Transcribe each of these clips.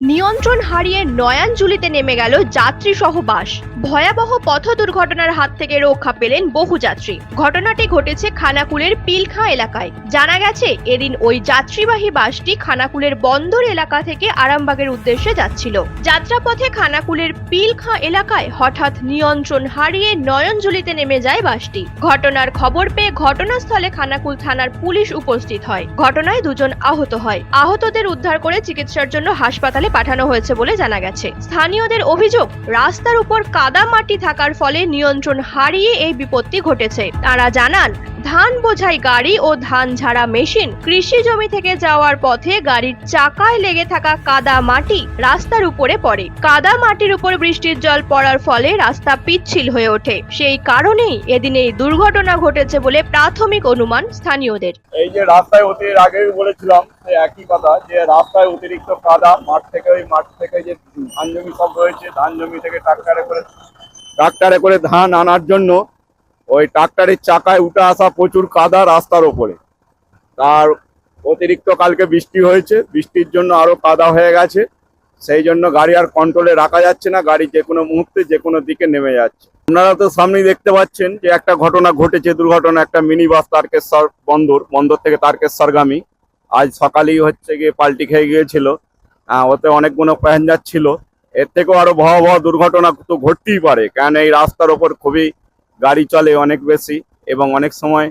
নিয়ন্ত্রণ হারিয়ে নয়াঞ্জুলিতে নেমে গেল যাত্রী সহ বাস। ভয়াবহ পথ দুর্ঘটনার হাত থেকে রক্ষা পেলেন বহু যাত্রী। ঘটনাটি ঘটেছে খানাকুলের পিলখা এলাকায়। জানা গেছে, এদিন ওই যাত্রীবাহী বাসটি খানাকুলের বন্দর এলাকা থেকে আরামবাগের উদ্দেশ্যে যাচ্ছিল। যাত্রাপথে খানাকুলের পিলখা এলাকায় হঠাৎ নিয়ন্ত্রণ হারিয়ে নয়নজুলিতে নেমে যায় বাসটি। ঘটনার খবর পেয়ে ঘটনাস্থলে খানাকুল থানার পুলিশ উপস্থিত হয়। ঘটনায় দুজন আহত হয়। আহতদের উদ্ধার করে চিকিৎসার জন্য হাসপাতালে পাঠানো হয়েছে বলে জানা গেছে। স্থানীয়দের অভিযোগ, রাস্তার উপর কাদা মাটি থাকার ফলে নিয়ন্ত্রণ হারিয়ে এই বিপত্তি ঘটেছে। তারা জানান, ধান বোঝাই গাড়ি ও ধান ঝাড়া মেশিন কৃষি জমি থেকে যাওয়ার পথে গাড়ির চাকায় লেগে থাকা কাদা মাটি রাস্তার উপরে পড়ে। কাদা মাটির উপর বৃষ্টির জল পড়ার ফলে রাস্তা পিচ্ছিল হয়ে ওঠে। সেই কারণেই এদিন এই দুর্ঘটনা ঘটেছে বলে প্রাথমিক অনুমান স্থানীয়দের। এই যে রাস্তায় অতি আগেই বলেছিলাম যে একই কথা যে রাস্তায় অতিরিক্ত কাদা, মাঠ থেকে ওই মাঠ থেকে যে ধান জমি সব রয়েছে, ধান জমি থেকে ট্রাক্টারে করে ট্রাক্টারে করে ধান আনার জন্য ওই ট্রাক্টারের চাকায় উঠে আসা প্রচুর কাদা রাস্তার ওপরে। তার অতিরিক্ত কালকে বৃষ্টি হয়েছে, বৃষ্টির জন্য আরও কাদা হয়ে গেছে। সেই জন্য গাড়ি আর কন্ট্রোলে রাখা যাচ্ছে না, গাড়ি যে কোনো মুহূর্তে যে কোনো দিকে নেমে যাচ্ছে। আপনারা তো সামনেই দেখতে পাচ্ছেন যে একটা ঘটনা ঘটেছে, দুর্ঘটনা, একটা মিনি বাস তারকেশ্বর বন্দর বন্দর থেকে তারকেশ্বরগামী। আজ সকালেই হচ্ছে গিয়ে পাল্টি খেয়ে গিয়েছিল। ওতে অনেকগুলো প্যাসেঞ্জার ছিল। এর থেকেও আরও ভয়াবহ দুর্ঘটনা তো ঘটতেই পারে। কারণ এই রাস্তার ওপর খুবই গাড়ি চলে অনেক বেশি এবং অনেক সময়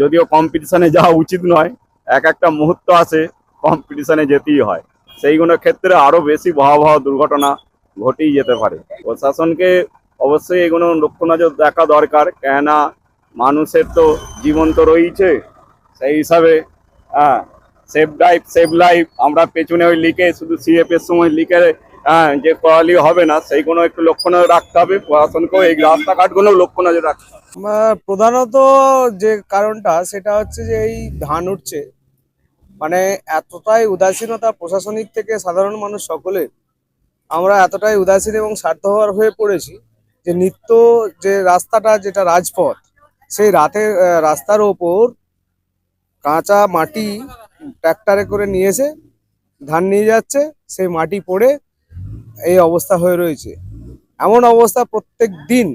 যদিও কম্পিটিশনে যাওয়া উচিত নয়, এক একটা মুহূর্ত আসে কম্পিটিশনে যেতেই হয়। সেইগুলো ক্ষেত্রে আরও বেশি ভয়াবহ দুর্ঘটনা ঘটেই যেতে পারে। প্রশাসনকে অবশ্যই এগুলো লক্ষ্য নজর দেখা দরকার। কেননা মানুষের তো জীবন তো রয়েছে সেই হিসাবে হ্যাঁ সেভ লাইফ সেভ লাইফ আমরা পেছনে ওই লিখে শুধু সিএফ এর সময় লিখে হ্যাঁ যে করালি হবে না, সেইগুলো একটু লক্ষ্য রাখতে হবে। প্রশাসনকেও এই রাস্তাঘাটগুলো লক্ষ্য নজর রাখতে প্রধানত যে কারণটা, সেটা হচ্ছে যে এই ধান উঠছে। মানে এতটাই উদাসীনতা প্রশাসনিক থেকে সাধারণ মানুষ সকলে, আমরা এতটাই উদাসীন এবং স্বার্থপর হয়ে পড়েছি যে নিত্য যে রাস্তাটা যেটা রাজপথ, সেই রাতের রাস্তার ওপর কাঁচা মাটি ট্র্যাক্টরে করে নিয়ে এসে ধান নিয়ে যাচ্ছে সেই মাটি পড়ে এই অবস্থা হয়ে রয়েছে। এমন অবস্থা প্রত্যেক দিন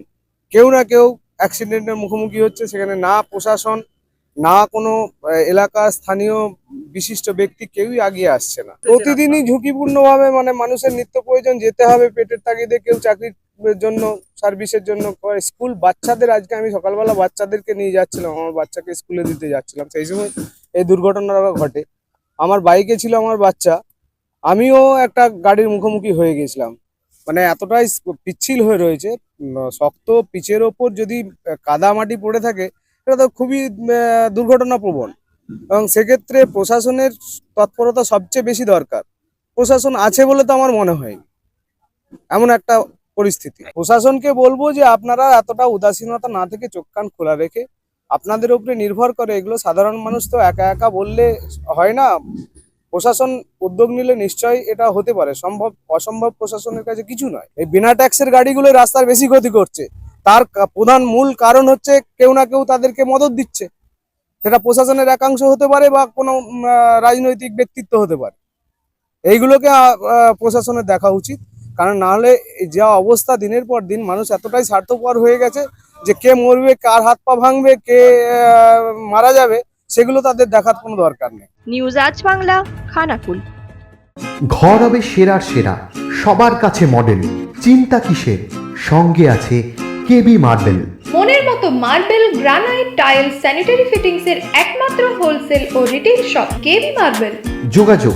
কেউ না কেউ অ্যাক্সিডেন্টের মুখোমুখি হচ্ছে। সেখানে না প্রশাসন না কোনো আহ, এলাকার স্থানীয় বিশিষ্ট ব্যক্তি কেউই আগিয়ে আসছে না। প্রতিদিনই ঝুঁকিপূর্ণভাবে মানে মানুষের নিত্য প্রয়োজন যেতে হবে পেটের তাগিদে কেউ চাকরির জন্য সার্ভিসের জন্য স্কুল বাচ্চাদের আজকে আমি সকালবেলা বাচ্চাদেরকে নিয়ে যাচ্ছিলাম আমার বাচ্চাকে স্কুলে দিতে যাচ্ছিলাম। সেই সময় এই দুর্ঘটনাটা ঘটে। আমার বাইকে ছিল আমার বাচ্চা। আমিও একটা গাড়ির মুখোমুখি হয়ে গেছিলাম। মানে এতটাই পিচ্ছিল হয়ে রয়েছে। শক্ত পিচের ওপর যদি কাদা মাটি পড়ে থাকে এটা তো খুবই আহ, দুর্ঘটনাপ্রবণ। এবং সেক্ষেত্রে প্রশাসনের তৎপরতা সবচেয়ে বেশি দরকার। প্রশাসন আছে বলে তো আমার মনে হয়। এমন একটা পরিস্থিতি। প্রশাসনকে বলব যে আপনারা এতটা উদাসীনতা না থেকে চোখ কান খোলা রেখে আপনাদের উপরে নির্ভর করে এগুলো সাধারণ মানুষ তো একা একা বললে হয় না। প্রশাসন উদ্যোগ নিলে নিশ্চয়ই এটা হতে পারে। সম্ভব, অসম্ভব প্রশাসনের কাছে কিছু নয়। এই বিনা ট্যাক্সের গাড়িগুলো রাস্তার বেশি ক্ষতি করছে। তার প্রধান মূল কারণ হচ্ছে কেউ না কেউ তাদেরকে মদত দিচ্ছে। সেটা প্রশাসনের একাংশ হতে পারে বা কোনো রাজনৈতিক ব্যক্তিত্ব হতে পারে। এইগুলোকে প্রশাসনের দেখা উচিত। কারণ নাহলে যা অবস্থা দিনের পর দিন মানুষ এতটাই স্বার্থপর হয়ে গেছে যে কে মরবে কার হাত পা ভাঙবে কে মারা যাবে সেগুলো তাদের দেখার কোনো দরকার নেই। নিউজ আজ বাংলা খানাকুল। ঘর হবে সেরার সেরা সবার কাছে মডেল চিন্তা কিসের? সঙ্গে আছে কেবি মার্বেল মনের মতো marble granite tile sanitary fittings এর একমাত্র হোলসেল ও রিটেল শপ কেবি মার্বেল যোগাযোগ